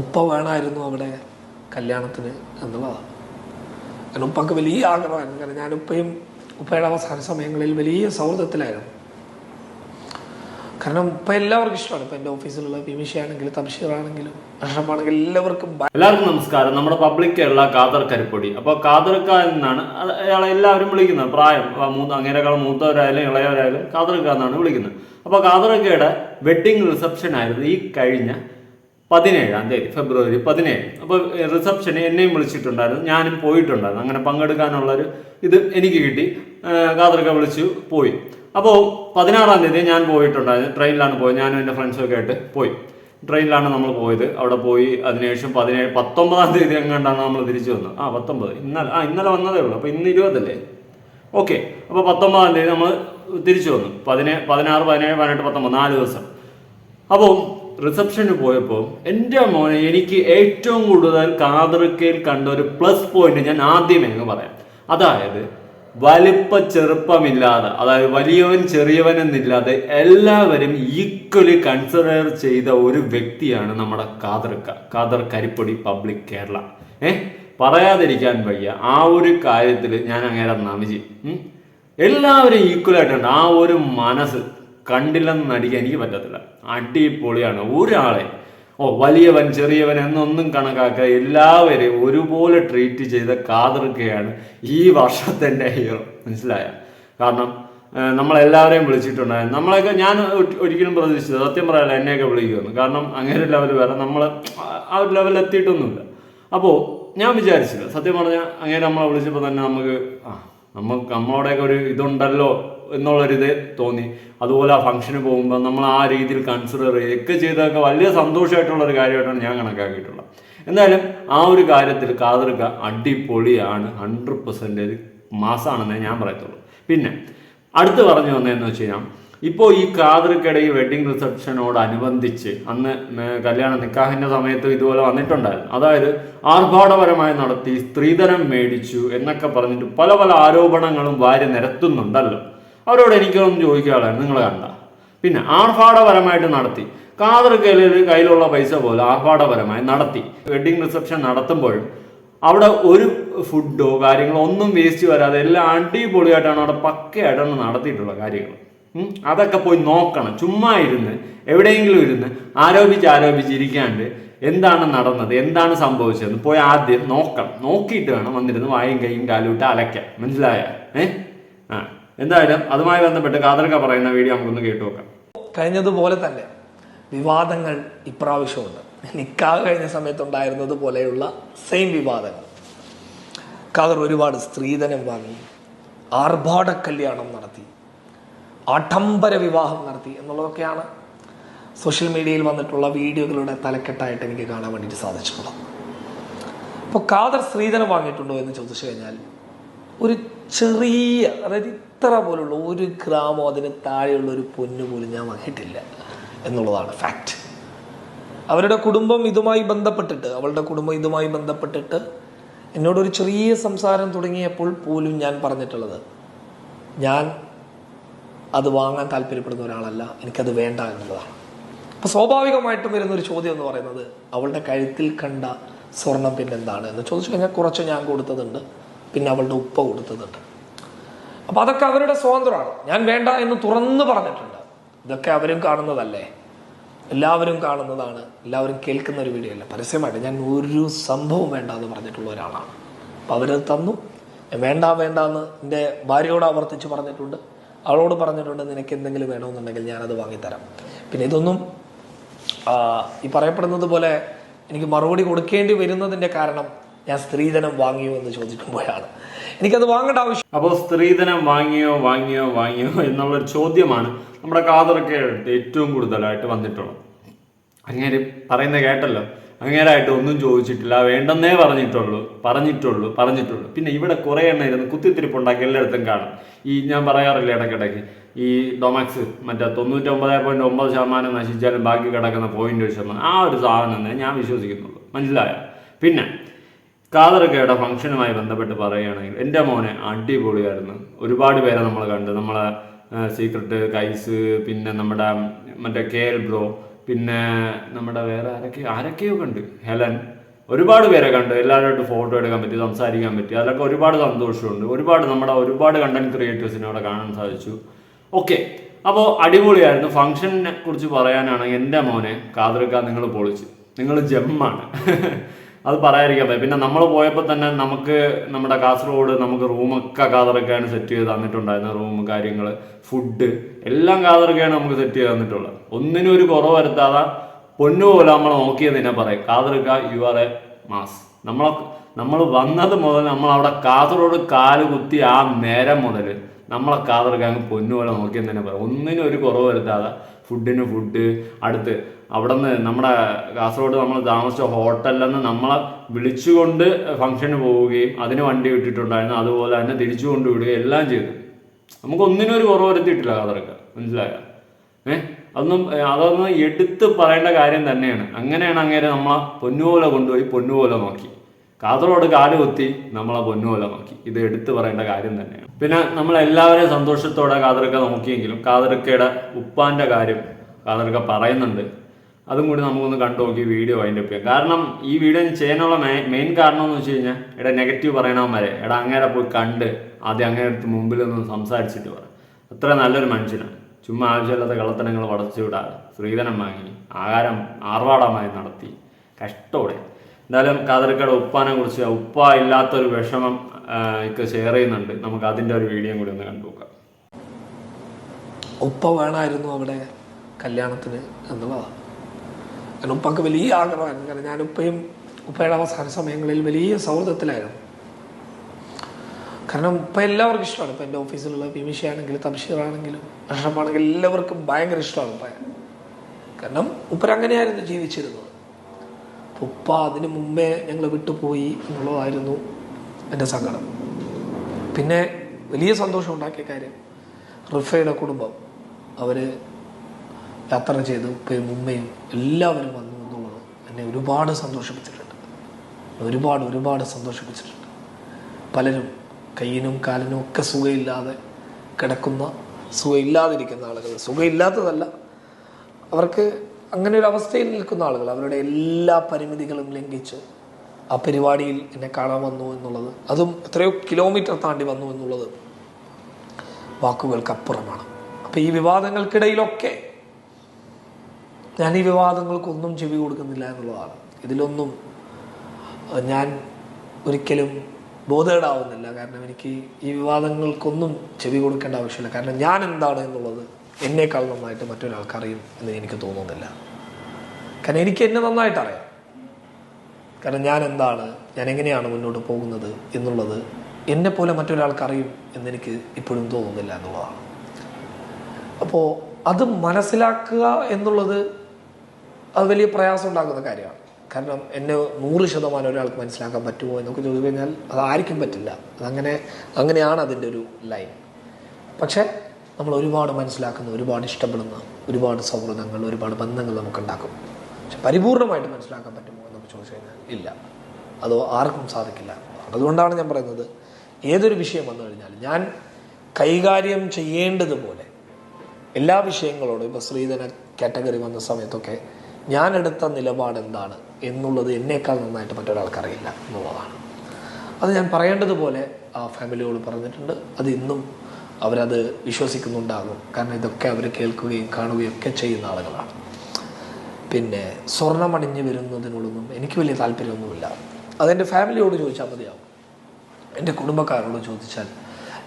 ഉപ്പ വേണമായിരുന്നു അവിടെ കല്യാണത്തിന് എന്നുള്ളതാണ് കാരണം ഉപ്പക്ക് വലിയ ആഗ്രഹമായിരുന്നു. കാരണം ഞാൻ ഉപ്പയും ഉപ്പയുടെ അവസാന സമയങ്ങളിൽ വലിയ സൗഹൃദത്തിലായിരുന്നു. കാരണം ഉപ്പ എല്ലാവർക്കും ഇഷ്ടമാണ്. ഇപ്പം എന്റെ ഓഫീസിലുള്ള വിമിഷയാണെങ്കിലും തംഷീറാണെങ്കിലും ആണെങ്കിലും എല്ലാവർക്കും എല്ലാവർക്കും നമസ്കാരം. നമ്മുടെ പബ്ലിക് കേരള കാതർ കരിപ്പൊടി. അപ്പോൾ കാതർക്ക എന്നാണ് അയാളെ എല്ലാവരും വിളിക്കുന്നത്. പ്രായം മൂത്ത അങ്ങനെക്കാളും മൂത്തവരായാലും ഇളയവരായാലും കാതർക്കാരെന്നാണ് വിളിക്കുന്നത്. അപ്പോൾ കാതർക്കയുടെ വെഡിങ് റിസപ്ഷൻ ആയിരുന്നു ഈ കഴിഞ്ഞ പതിനേഴാം തീയതി ഫെബ്രുവരി പതിനേഴ്. അപ്പോൾ റിസപ്ഷന് എന്നെയും വിളിച്ചിട്ടുണ്ടായിരുന്നു. ഞാനും പോയിട്ടുണ്ടായിരുന്നു. അങ്ങനെ പങ്കെടുക്കാനുള്ളൊരു ഇത് എനിക്ക് കിട്ടി. കാതർക്ക വിളിച്ചു പോയി. അപ്പോൾ പതിനാറാം തീയതി ഞാൻ പോയിട്ടുണ്ടായിരുന്നു. ട്രെയിനിലാണ് പോയത്. ഞാനും എന്റെ ഫ്രണ്ട്സൊക്കെ ആയിട്ട് പോയി. ട്രെയിനിലാണ് നമ്മൾ പോയത്. അവിടെ പോയി. അതിനുശേഷം പതിനേഴ് പത്തൊമ്പതാം തീയതി എങ്ങാണ്ടാണ് നമ്മൾ തിരിച്ചു വന്നത്. ആ പത്തൊമ്പത്. ഇന്നലെ ആ ഇന്നലെ വന്നതേ ഉള്ളൂ. അപ്പോൾ ഇന്ന് ഇരുപതല്ലേ? ഓക്കെ. അപ്പോൾ പത്തൊമ്പതാം തീയതി നമ്മൾ തിരിച്ചു വന്നു. പതിനേ പതിനാറ് പതിനേഴ് പതിനെട്ട് പത്തൊമ്പത്. നാല് ദിവസം. അപ്പോൾ റിസപ്ഷന് പോയപ്പോൾ എന്റെ മോനെ എനിക്ക് ഏറ്റവും കൂടുതൽ കാതൃക്കയിൽ കണ്ട ഒരു പ്ലസ് പോയിന്റ് ഞാൻ ആദ്യമേ അങ്ങ് പറയാം. അതായത് വലിപ്പ ചെറുപ്പമില്ലാതെ അതായത് വലിയവൻ ചെറിയവൻ എന്നില്ലാതെ എല്ലാവരും ഈക്വലി കൺസിഡർ ചെയ്ത ഒരു വ്യക്തിയാണ് നമ്മുടെ കാതർക്ക കാതർ കരിപ്പൊടി പബ്ലിക് കേരള. ഏഹ് പറയാതിരിക്കാൻ വയ്യ. ആ ഒരു കാര്യത്തിൽ ഞാൻ അങ്ങനെ നമിജി എല്ലാവരും ഈക്വൽ ആയിട്ടുണ്ട്. ആ ഒരു മനസ്സ് കണ്ടില്ലെന്ന് നടിക്കാൻ എനിക്ക് പറ്റത്തില്ല. അടിപൊളിയാണ്. ഒരാളെ ഓ വലിയവൻ ചെറിയവൻ എന്നൊന്നും കണക്കാക്കുക എല്ലാവരെയും ഒരുപോലെ ട്രീറ്റ് ചെയ്ത കാതർക്കയാണ് ഈ വർഷത്തിന്റെ ഹീറോ മനസ്സിലായ? കാരണം നമ്മളെല്ലാവരെയും വിളിച്ചിട്ടുണ്ടായിരുന്നു. നമ്മളെയൊക്കെ ഞാൻ ഒരിക്കലും പ്രതീക്ഷിച്ചത് സത്യം പറയാല്ല എന്നെയൊക്കെ വിളിക്കുമെന്ന് കാരണം അങ്ങനെ ലെവൽ വരെ നമ്മൾ ആ ഒരു ലെവലിൽ എത്തിയിട്ടൊന്നുമില്ല. അപ്പോൾ ഞാൻ വിചാരിച്ചില്ല. സത്യം പറഞ്ഞാൽ അങ്ങനെ നമ്മളെ വിളിച്ചപ്പോൾ തന്നെ നമുക്ക് ആ നമുക്ക് നമ്മളോടെയൊക്കെ ഒരു ഇതുണ്ടല്ലോ എന്നുള്ളൊരിത് തോന്നി. അതുപോലെ ആ ഫംഗ്ഷന് പോകുമ്പോൾ നമ്മൾ ആ രീതിയിൽ കൺസിഡർ ചെയ്യുകയൊക്കെ ചെയ്തൊക്കെ വലിയ സന്തോഷമായിട്ടുള്ള ഒരു കാര്യമായിട്ടാണ് ഞാൻ കണക്കാക്കിയിട്ടുള്ളത്. എന്തായാലും ആ ഒരു കാര്യത്തിൽ കാതൃക അടിപൊളിയാണ് ഹൺഡ്രഡ് പെർസെന്റേജ് മാസമാണെന്നേ ഞാൻ പറയത്തുള്ളൂ. പിന്നെ അടുത്ത് പറഞ്ഞു വന്നതെന്ന് വെച്ച് കഴിഞ്ഞാൽ ഇപ്പോൾ ഈ കാതൃക്കയുടെ ഈ വെഡിങ് റിസപ്ഷനോടനുബന്ധിച്ച് അന്ന് കല്യാണ നിക്കാഹിന്റെ സമയത്ത് ഇതുപോലെ വന്നിട്ടുണ്ടായിരുന്നു. അതായത് ആർഭാടപരമായി നടത്തി സ്ത്രീധനം മേടിച്ചു എന്നൊക്കെ പറഞ്ഞിട്ട് പല പല ആരോപണങ്ങളും വാരി നിരത്തുന്നുണ്ടല്ലോ. അവരോട് എനിക്കൊന്നും ചോദിക്കാനുള്ളായിരുന്നു നിങ്ങൾ കണ്ട. പിന്നെ ആർഭാടപരമായിട്ട് നടത്തി. കാതൃക്കയിൽ കയ്യിലുള്ള പൈസ പോലെ ആർഭാടപരമായി നടത്തി. വെഡിങ് റിസപ്ഷൻ നടത്തുമ്പോഴും അവിടെ ഒരു ഫുഡോ കാര്യങ്ങളോ ഒന്നും വേസ്റ്റ് വരാതെ എല്ലാം അടിപൊളിയായിട്ടാണ് അവിടെ പക്കയായിട്ടാണ് നടത്തിയിട്ടുള്ള കാര്യങ്ങൾ അതൊക്കെ പോയി നോക്കണം. ചുമ്മാ ഇരുന്ന് എവിടെയെങ്കിലും ഇരുന്ന് ആരോപിച്ച് ആരോപിച്ചിരിക്കാണ്ട് എന്താണ് നടന്നത് എന്താണ് സംഭവിച്ചതെന്ന് പോയി ആദ്യം നോക്കണം. നോക്കിയിട്ട് വേണം വന്നിരുന്ന് വായും കൈയും കാലും ഇട്ട് മനസ്സിലായ? ഏ? ആ. എന്തായാലും അതുമായി ബന്ധപ്പെട്ട് കാതർക്ക പറയുന്ന വീഡിയോ നമുക്കൊന്ന് കേട്ടു നോക്കാം. കഴിഞ്ഞതുപോലെ തന്നെ വിവാദങ്ങൾ ഇപ്രാവശ്യമുണ്ട്. നിക്കാഹ് കഴിഞ്ഞ സമയത്തുണ്ടായിരുന്നത് പോലെയുള്ള സെയിം വിവാദങ്ങൾ. ഖാദർ ഒരുപാട് സ്ത്രീധനം വാങ്ങി ആർഭാട കല്യാണം നടത്തി ആഡംബര വിവാഹം നടത്തി എന്നുള്ളതൊക്കെയാണ് സോഷ്യൽ മീഡിയയിൽ വന്നിട്ടുള്ള വീഡിയോകളുടെ തലക്കെട്ടായിട്ട് എനിക്ക് കാണാൻ വേണ്ടിയിട്ട് സാധിച്ചിട്ടുള്ളത്. അപ്പോൾ ഖാദർ സ്ത്രീധനം വാങ്ങിയിട്ടുണ്ടോ എന്ന് ചോദിച്ചു കഴിഞ്ഞാൽ ഒരു ചെറിയ അതായത് ഇത്ര പോലുള്ള. ഒരു ഗ്രാമോ അതിന് താഴെയുള്ള ഒരു പൊന്ന് പോലും ഞാൻ വാങ്ങിയിട്ടില്ല എന്നുള്ളതാണ് ഫാക്റ്റ് അവരുടെ കുടുംബം ഇതുമായി ബന്ധപ്പെട്ടിട്ട് അവളുടെ കുടുംബം ഇതുമായി ബന്ധപ്പെട്ടിട്ട് എന്നോടൊരു ചെറിയ സംസാരം തുടങ്ങിയപ്പോൾ പോലും ഞാൻ പറഞ്ഞിട്ടുള്ളത് ഞാൻ അത് വാങ്ങാൻ താല്പര്യപ്പെടുന്ന ഒരാളല്ല എനിക്കത് വേണ്ട എന്നുള്ളതാണ്. അപ്പോൾ സ്വാഭാവികമായിട്ടും വരുന്നൊരു ചോദ്യം എന്ന് പറയുന്നത് അവളുടെ കഴുത്തിൽ കണ്ട സ്വർണം പിന്നെന്താണ് എന്ന് ചോദിച്ചു കഴിഞ്ഞാൽ കുറച്ച് ഞാൻ കൊടുത്തതുണ്ട്. പിന്നെ അവളുടെ ഉപ്പ കൊടുത്തതുണ്ട്. അപ്പോൾ അതൊക്കെ അവരുടെ സ്വാതന്ത്ര്യമാണ്. ഞാൻ വേണ്ട എന്ന് തുറന്നു പറഞ്ഞിട്ടുണ്ട്. ഇതൊക്കെ അവരും കാണുന്നതല്ലേ? എല്ലാവരും കാണുന്നതാണ്. എല്ലാവരും കേൾക്കുന്ന ഒരു വീഡിയോ അല്ല? പരസ്യമായിട്ട് ഞാൻ ഒരു സംഭവം വേണ്ട എന്ന് പറഞ്ഞിട്ടുള്ള ഒരാളാണ്. അപ്പോൾ അവരത് തന്നു. വേണ്ട വേണ്ട എന്ന് എന്റെ ഭാര്യയോട് ആവർത്തിച്ച് പറഞ്ഞിട്ടുണ്ട്. അവളോട് പറഞ്ഞിട്ടുണ്ട് നിനക്ക് എന്തെങ്കിലും വേണമെന്നുണ്ടെങ്കിൽ ഞാനത് വാങ്ങിത്തരാം. പിന്നെ ഇതൊന്നും ഈ പറയപ്പെടുന്നത് പോലെ എനിക്ക് മറുപടി കൊടുക്കേണ്ടി വരുന്നതിന്റെ കാരണം ഞാൻ സ്ത്രീധനം വാങ്ങിയോ എന്ന് ചോദിക്കുമ്പോഴാണ്. എനിക്കത് വാങ്ങേണ്ട ആവശ്യം അപ്പോൾ സ്ത്രീധനം വാങ്ങിയോ വാങ്ങിയോ വാങ്ങിയോ എന്നുള്ളൊരു ചോദ്യമാണ് നമ്മുടെ കാതറൊക്കെ ഏറ്റവും കൂടുതലായിട്ട് വന്നിട്ടുള്ളത്. അങ്ങനെ പറയുന്നത് കേട്ടല്ലോ. അങ്ങേരായിട്ട് ഒന്നും ചോദിച്ചിട്ടില്ല. വേണ്ടെന്നേ പറഞ്ഞിട്ടുള്ളൂ. പറഞ്ഞിട്ടുള്ളൂ പറഞ്ഞിട്ടുള്ളൂ. പിന്നെ ഇവിടെ കുറേ എണ്ണം ഇരുന്ന് കുത്തിത്തിരിപ്പുണ്ടാക്കി എല്ലായിടത്തും കാണും. ഈ ഞാൻ പറയാറില്ല ഇടയ്ക്കിടയ്ക്ക്? ഈ ഡൊമാക്സ് മറ്റേ തൊണ്ണൂറ്റൊമ്പത് പോയിന്റ് ഒമ്പത് ശതമാനം നശിച്ചാലും ബാക്കി കിടക്കുന്ന പോയിന്റ് ഒരു ശതമാനം. ആ ഒരു സാധനം തന്നെ ഞാൻ വിശ്വസിക്കുന്നുള്ളൂ. മനസ്സിലായോ? പിന്നെ കാതറക്കയുടെ ഫംഗ്ഷനുമായി ബന്ധപ്പെട്ട് പറയുകയാണെങ്കിൽ എന്റെ മോനെ അടിപൊളിയായിരുന്നു. ഒരുപാട് പേരെ നമ്മൾ കണ്ടു. നമ്മളെ സീക്രട്ട് കൈസ് പിന്നെ നമ്മുടെ മറ്റേ കെ എൽ ബ്രോ പിന്നെ നമ്മുടെ വേറെ ആരൊക്കെ ആരൊക്കെയോ കണ്ട്. ഹെലൻ. ഒരുപാട് പേരെ കണ്ട്. എല്ലാവരുമായിട്ട് ഫോട്ടോ എടുക്കാൻ പറ്റി സംസാരിക്കാൻ പറ്റി. അതിലൊക്കെ ഒരുപാട് സന്തോഷമുണ്ട്. ഒരുപാട് നമ്മുടെ ഒരുപാട് കണ്ടന്റ് ക്രിയേറ്റേഴ്സിനെ അവിടെ കാണാൻ സാധിച്ചു. ഓക്കെ അപ്പോൾ അടിപൊളിയായിരുന്നു. ഫംഗ്ഷനെ കുറിച്ച് പറയാനാണ് എന്റെ മോനെ കാതൃക്ക നിങ്ങൾ പൊളിച്ച്. നിങ്ങൾ ജമ്മാണ്. അത് പറയാതിരിക്കാൻ പിന്നെ നമ്മൾ പോയപ്പോൾ തന്നെ നമുക്ക് നമ്മുടെ കാസർഗോഡ് നമുക്ക് റൂമൊക്കെ കാതറക്കാണ് സെറ്റ് ചെയ്ത് തന്നിട്ടുണ്ടായിരുന്നത് റൂം കാര്യങ്ങൾ ഫുഡ് എല്ലാം കാതറക്കാണ് നമുക്ക് സെറ്റ് ചെയ്ത് തന്നിട്ടുള്ളത്. ഒന്നിനും ഒരു കുറവ് വരുത്താതെ പൊന്നു പോലെ നമ്മൾ നോക്കിയത് തന്നെ പറയും. കാതറക്ക യു ആർ എ മാസ് നമ്മൾ നമ്മൾ വന്നത് മുതൽ നമ്മൾ അവിടെ കാസർഗോഡ് കാൽ കുത്തി ആ നേരം മുതൽ നമ്മളെ കാതർക്ക അങ്ങ് പൊന്നു പോലെ നോക്കിയെന്ന് തന്നെ പറയാം. ഒന്നിനും ഒരു കുറവ് വരുത്താതെ ഫുഡിന് ഫുഡ് അടുത്ത് അവിടെ നിന്ന് നമ്മുടെ കാസർഗോഡ് നമ്മൾ താമസിച്ച ഹോട്ടലിൽ നിന്ന് നമ്മളെ വിളിച്ചുകൊണ്ട് ഫംഗ്ഷന് പോവുകയും അതിന് വണ്ടി വിട്ടിട്ടുണ്ടായിരുന്നു അതുപോലെ തന്നെ തിരിച്ചു കൊണ്ടുവിടുകയും എല്ലാം ചെയ്തു. നമുക്കൊന്നിനും ഒരു കുറവ് വരുത്തിയിട്ടില്ല കാതർക്ക മനസ്സിലായ? ഏഹ് അതൊന്നും അതൊന്നും എടുത്ത് പറയേണ്ട കാര്യം തന്നെയാണ്. അങ്ങനെയാണ് അങ്ങനെ നമ്മളെ പൊന്നുപോലെ കൊണ്ടുപോയി പൊന്നുപോലെ നോക്കി. കാതറോട് കാൽ കുത്തി നമ്മളെ പൊന്നുപോലെ നോക്കി. ഇത് എടുത്ത് പറയേണ്ട കാര്യം തന്നെയാണ്. പിന്നെ നമ്മൾ സന്തോഷത്തോടെ കാതർക്ക നോക്കിയെങ്കിലും കാതർക്കയുടെ ഉപ്പാന്റെ കാര്യം കാതർക്ക പറയുന്നുണ്ട്. അതും കൂടി നമുക്കൊന്ന് കണ്ടു നോക്കി വീഡിയോ അതിന്റെ ചെയ്യാം കാരണം ഈ വീഡിയോ ചെയ്യാനുള്ള മെയിൻ കാരണം എന്ന് വെച്ച് കഴിഞ്ഞാൽ എടാ നെഗറ്റീവ് പറയണവന്മാരെ എടാ അങ്ങനെ പോയി കണ്ട് ആദ്യം അങ്ങനെ അടുത്ത് മുമ്പിൽ നിന്ന് സംസാരിച്ചിട്ട് പറ. അത്ര നല്ലൊരു മനുഷ്യനാണ്. ചുമ്മാ ആവശ്യമില്ലാത്ത കള്ളത്തനങ്ങൾ വളച്ചു വിടാതെ സ്ത്രീധനം വാങ്ങി ആഹാരം ആർവാടമായി നടത്തി കഷ്ടോടെ. എന്തായാലും കാതർക്കയുടെ ഉപ്പാനെ കുറിച്ച് ഉപ്പ ഇല്ലാത്തൊരു വിഷമം ഒക്കെ ഷെയർ ചെയ്യുന്നുണ്ട്. നമുക്ക് അതിന്റെ ഒരു വീഡിയോ കൂടി ഒന്ന് കണ്ടു നോക്കാം. ഉപ്പ വേണമായിരുന്നു അവിടെ കല്യാണത്തിന് എന്നുള്ളതാണ് കാരണം ഉപ്പക്ക് വലിയ ആഗ്രഹമായിരുന്നു കാരണം ഞാൻ ഉപ്പയും ഉപ്പയുടെ അവസാന സമയങ്ങളിൽ വലിയ സൗഹൃദത്തിലായിരുന്നു. കാരണം ഉപ്പ എല്ലാവർക്കും ഇഷ്ടമാണ്. ഇപ്പം എന്റെ ഓഫീസിലുള്ള വിമിഷയാണെങ്കിലും തംഷീറാണെങ്കിലും ഭക്ഷണമാണെങ്കിലും എല്ലാവർക്കും ഭയങ്കര ഇഷ്ടമാണ് ഉപ്പയെ. കാരണം ഉപ്പരങ്ങനെയായിരുന്നു ജീവിച്ചിരുന്നത്. അപ്പൊ ഉപ്പ അതിനു മുമ്പേ ഞങ്ങൾ വിട്ടുപോയി എന്നുള്ളതായിരുന്നു എന്റെ സങ്കടം. പിന്നെ വലിയ സന്തോഷം ഉണ്ടാക്കിയ കാര്യം റിഫയുടെ കുടുംബം. അവർ യാത്ര ചെയ്ത് ഉപ്പയും ഉമ്മയും എല്ലാവരും വന്നു എന്നുള്ളത് എന്നെ ഒരുപാട് സന്തോഷിപ്പിച്ചിട്ടുണ്ട്. ഒരുപാട് ഒരുപാട് സന്തോഷിപ്പിച്ചിട്ടുണ്ട്. പലരും കയ്യിനും കാലിനും ഒക്കെ സുഖമില്ലാതെ കിടക്കുന്ന സുഖമില്ലാതിരിക്കുന്ന ആളുകൾ സുഖമില്ലാത്തതല്ല അവർക്ക് അങ്ങനെ ഒരു അവസ്ഥയിൽ നിൽക്കുന്ന ആളുകൾ അവരുടെ എല്ലാ പരിമിതികളും ലംഘിച്ച് ആ പരിപാടിയിൽ എന്നെ കാണാൻ വന്നു എന്നുള്ളത്. അതും എത്രയോ കിലോമീറ്റർ താണ്ടി വന്നു എന്നുള്ളത് വാക്കുകൾക്കപ്പുറമാണ്. അപ്പോൾ ഈ വിവാദങ്ങൾക്കിടയിലൊക്കെ ഞാൻ ഈ വിവാദങ്ങൾക്കൊന്നും ചെവി കൊടുക്കുന്നില്ല എന്നുള്ളതാണ്. ഇതിലൊന്നും ഞാൻ ഒരിക്കലും ബോധേടാവുന്നില്ല. കാരണം എനിക്ക് ഈ വിവാദങ്ങൾക്കൊന്നും ചെവി കൊടുക്കേണ്ട ആവശ്യമില്ല. കാരണം ഞാൻ എന്താണ് എന്നുള്ളത് എന്നേക്കാൾ നന്നായിട്ട് മറ്റൊരാൾക്ക് അറിയും എന്ന് എനിക്ക് തോന്നുന്നില്ല. കാരണം എനിക്ക് എന്നെ നന്നായിട്ട് അറിയാം കാരണം ഞാൻ എന്താണ് ഞാൻ എങ്ങനെയാണ് മുന്നോട്ട് പോകുന്നത് എന്നുള്ളത് എന്നെ പോലെ മറ്റൊരാൾക്ക് അറിയും എന്നെനിക്ക് ഇപ്പോഴും തോന്നുന്നില്ല എന്നുള്ളതാണ്. അപ്പോൾ അത് മനസ്സിലാക്കുക എന്നുള്ളത് അത് വലിയ പ്രയാസം ഉണ്ടാക്കുന്ന കാര്യമാണ്. കാരണം എന്നെ നൂറ് ശതമാനം ഒരാൾക്ക് മനസ്സിലാക്കാൻ പറ്റുമോ എന്നൊക്കെ ചോദിച്ചു കഴിഞ്ഞാൽ അത് ആർക്കും പറ്റില്ല. അതങ്ങനെ അങ്ങനെയാണ് അതിന്റെ ഒരു ലൈൻ. പക്ഷേ നമ്മൾ ഒരുപാട് മനസ്സിലാക്കുന്ന ഒരുപാട് ഇഷ്ടപ്പെടുന്ന ഒരുപാട് സൗഹൃദങ്ങൾ ഒരുപാട് ബന്ധങ്ങൾ നമുക്കുണ്ടാക്കും. പക്ഷെ പരിപൂർണമായിട്ട് മനസ്സിലാക്കാൻ പറ്റുമോ എന്നൊക്കെ ചോദിച്ചു കഴിഞ്ഞാൽ ഇല്ല. അതോ ആർക്കും സാധിക്കില്ല. അതുകൊണ്ടാണ് ഞാൻ പറയുന്നത് ഏതൊരു വിഷയം വന്നു കഴിഞ്ഞാൽ ഞാൻ കൈകാര്യം ചെയ്യേണ്ടതുപോലെ എല്ലാ വിഷയങ്ങളോടും ഇപ്പോൾ സ്ത്രീധന കാറ്റഗറി വന്ന സമയത്തൊക്കെ ഞാൻ എടുത്ത നിലപാട് എന്താണ് എന്നുള്ളത് എന്നേക്കാൾ നന്നായിട്ട് മറ്റൊരാൾക്കറിയില്ല എന്നുള്ളതാണ്. അത് ഞാൻ പറയേണ്ടതുപോലെ ആ ഫാമിലിയോട് പറഞ്ഞിട്ടുണ്ട്. അത് ഇന്നും അവരത് വിശ്വസിക്കുന്നുണ്ടാകും. കാരണം ഇതൊക്കെ അവർ കേൾക്കുകയും കാണുകയും ഒക്കെ ചെയ്യുന്ന ആളുകളാണ്. പിന്നെ സ്വർണമണിഞ്ഞ് വരുന്നതിനോടൊന്നും എനിക്ക് വലിയ താല്പര്യമൊന്നുമില്ല. അതെന്റെ ഫാമിലിയോട് ചോദിച്ചാൽ മതിയാവും. എന്റെ കുടുംബക്കാരോട് ചോദിച്ചാൽ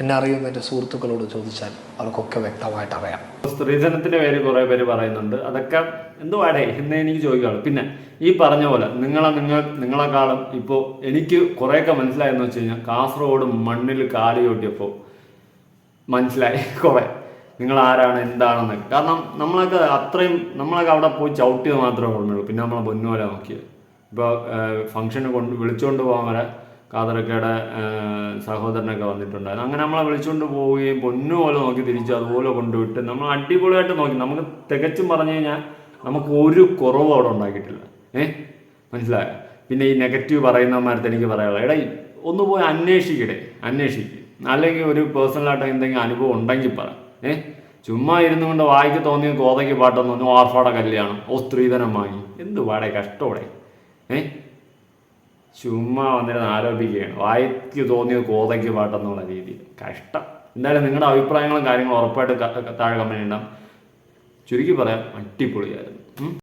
എന്നെ അറിയുന്ന എന്റെ സുഹൃത്തുക്കളോട് ചോദിച്ചാൽ അവർക്കൊക്കെ വ്യക്തമായിട്ട് അറിയാം. സ്ത്രീധനത്തിന്റെ പേര് കുറേ പേര് പറയുന്നുണ്ട്. അതൊക്കെ എന്തുവാടേ എന്ന് എനിക്ക് ചോദിക്കാറുള്ളൂ പിന്നെ ഈ പറഞ്ഞ പോലെ നിങ്ങളെ നിങ്ങൾ നിങ്ങളെക്കാളും ഇപ്പോൾ എനിക്ക് കുറേയൊക്കെ മനസ്സിലായെന്ന് വെച്ച് കഴിഞ്ഞാൽ കാസർഗോഡ് മണ്ണിൽ കാലി ചോട്ടിയപ്പോൾ മനസ്സിലായി കുറെ. നിങ്ങൾ ആരാണ് എന്താണെന്നൊക്കെ കാരണം നമ്മളൊക്കെ അത്രയും നമ്മളൊക്കെ അവിടെ പോയി ചവിട്ടിയത് മാത്രമേ ഓർമ്മയുള്ളൂ. പിന്നെ നമ്മളെ പൊന്നുപോലെ നോക്കിയത്. ഇപ്പോൾ ഫംഗ്ഷന് കൊണ്ട് വിളിച്ചുകൊണ്ട് പോകാൻ വരെ കാതറക്കയുടെ സഹോദരനൊക്കെ വന്നിട്ടുണ്ടായിരുന്നു. അങ്ങനെ നമ്മളെ വിളിച്ചുകൊണ്ട് പോവുകയും പൊന്നു പോലെ നോക്കി തിരിച്ചു അതുപോലെ കൊണ്ടുവിട്ട് നമ്മൾ അടിപൊളിയായിട്ട് നോക്കി. നമുക്ക് തികച്ചും പറഞ്ഞു കഴിഞ്ഞാൽ നമുക്ക് ഒരു കുറവ് അവിടെ ഉണ്ടാക്കിയിട്ടില്ല. ഏഹ് മനസ്സിലായോ? പിന്നെ ഈ നെഗറ്റീവ് പറയുന്നവന്മാരത്ത് എനിക്ക് പറയാനുള്ളത് എടാ ഒന്ന് പോയി അന്വേഷിക്കടേ അന്വേഷിക്കുക അല്ലെങ്കിൽ ഒരു പേഴ്സണലായിട്ട് എന്തെങ്കിലും അനുഭവം ഉണ്ടെങ്കിൽ പറ. ഏ? ചുമ്മാ ഇരുന്നു കൊണ്ട് വായിക്ക് തോന്നിയ കോതയ്ക്ക് പാട്ടെന്ന് പറഞ്ഞു ഓർഫാടെ കല്യാണം ഓ സ്ത്രീധനം വാങ്ങി. എന്ത് വാടേ കഷ്ടോടെ ഏ? ചുമ്മാ വന്നിരുന്ന് ആരോപിക്കുകയാണ് വായിക്ക് തോന്നിയ കോതയ്ക്ക് പാട്ടെന്നുള്ള രീതിയിൽ കഷ്ടം. എന്തായാലും നിങ്ങളുടെ അഭിപ്രായങ്ങളും കാര്യങ്ങളും ഉറപ്പായിട്ട് താഴെ കമന്റ് ഉണ്ടാവും ചുരുക്കി പറയാം അടിപൊളിയായിരുന്നു.